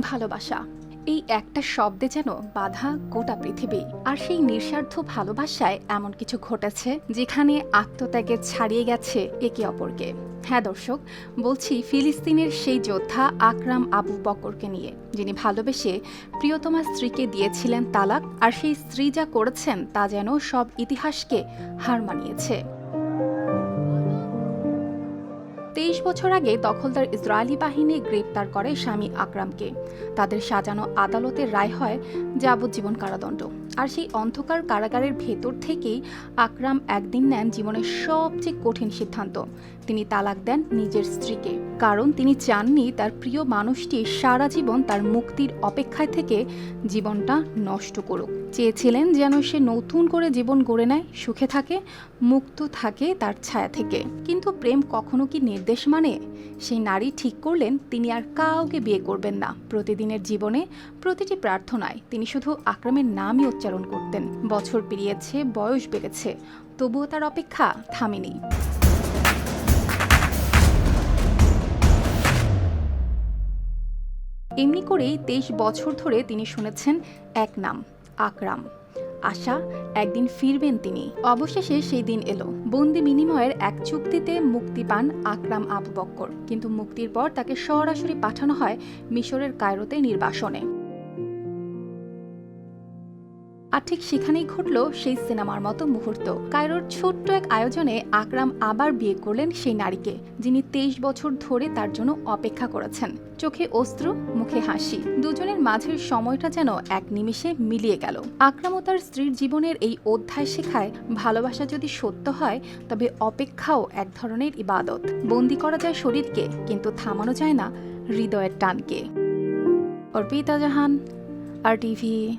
ভালোবাসা। এই একটা শব্দে যেন বাধা গোটা পৃথিবী। আর সেই নিঃস্বার্থ ভালোবাসায় এমন কিছু ঘটেছে যেখানে আত্মত্যাগে ছাড়িয়ে গেছে একে অপরকে। হ্যাঁ দর্শক, বলছি ফিলিস্তিনের সেই যোদ্ধা আকরাম আবু বকরকে নিয়ে, যিনি ভালোবেসে প্রিয়তমা স্ত্রীকে দিয়েছিলেন তালাক, আর সেই স্ত্রী যা করেছেন তা যেন সব ইতিহাসকে হার মানিয়েছে। তেইশ বছর আগে দখলদার ইসরায়েলি বাহিনী গ্রেপ্তার করে স্বামী আকরামকে। তাদের সাজানো আদালতের রায় হয় যাবজ্জীবন কারাদণ্ড। আর সেই অন্ধকার কারাগারের ভেতর থেকেই আকরাম একদিন নেন জীবনের সবচেয়ে কঠিন সিদ্ধান্ত। তিনি তালাক দেন নিজের স্ত্রীকে। কারণ তিনি চাননি তার প্রিয় মানুষটি সারা জীবন তার মুক্তির অপেক্ষায় থেকে জীবনটা নষ্ট করুক। চেয়েছিলেন যেন সে নতুন করে জীবন গড়ে নেয়, সুখে থাকে, মুক্ত থাকে তার ছায়া থেকে। কিন্তু প্রেম কখনো কি নির্দেশ মানে? সেই নারী ঠিক করলেন, তিনি আর কাউকে বিয়ে করবেন না। প্রতিদিনের জীবনে প্রতিটি প্রার্থনায় তিনি শুধু আকরামের নামই উচ্চারণ করতেন। বছর পেরিয়েছে, বয়স বেড়েছে, তবুও তার অপেক্ষা থামেনি। এমনি করেই তেইশ বছর ধরে তিনি শুনেছেন এক নাম। আকরাম। আশা একদিন ফিরবেন তিনি। অবশেষে সেই দিন এলো। বন্দি বিনিময়ের এক চুক্তিতে মুক্তি পান আকরাম আবু বক্কর। কিন্তু মুক্তির পর তাকে সরাসরি পাঠানো হয় মিশরের কায়রোতে নির্বাসনে। আর ঠিক সেখানেই ঘটল সেই সিনেমার মতো মুহূর্ত। কায়রোর ছোট্ট এক আয়োজনে আকরাম আবার বিয়ে করলেন সেই নারীকে, যিনি তেইশ বছর ধরে তার জন্য অপেক্ষা করেছেন। চোখে অস্ত্র মুখে হাসি, দুজনের মাঝের সময়টা যেন এক নিমিষে মিলিয়ে গেল। আকরাম ও তার স্ত্রীর জীবনের এই অধ্যায় শেখায়, ভালোবাসা যদি সত্য হয়, তবে অপেক্ষাও এক ধরনের ইবাদত। বন্দি করা যায় শরীরকে, কিন্তু থামানো যায় না হৃদয়ের টানকে। অর্পিতা জাহান, আর টিভি।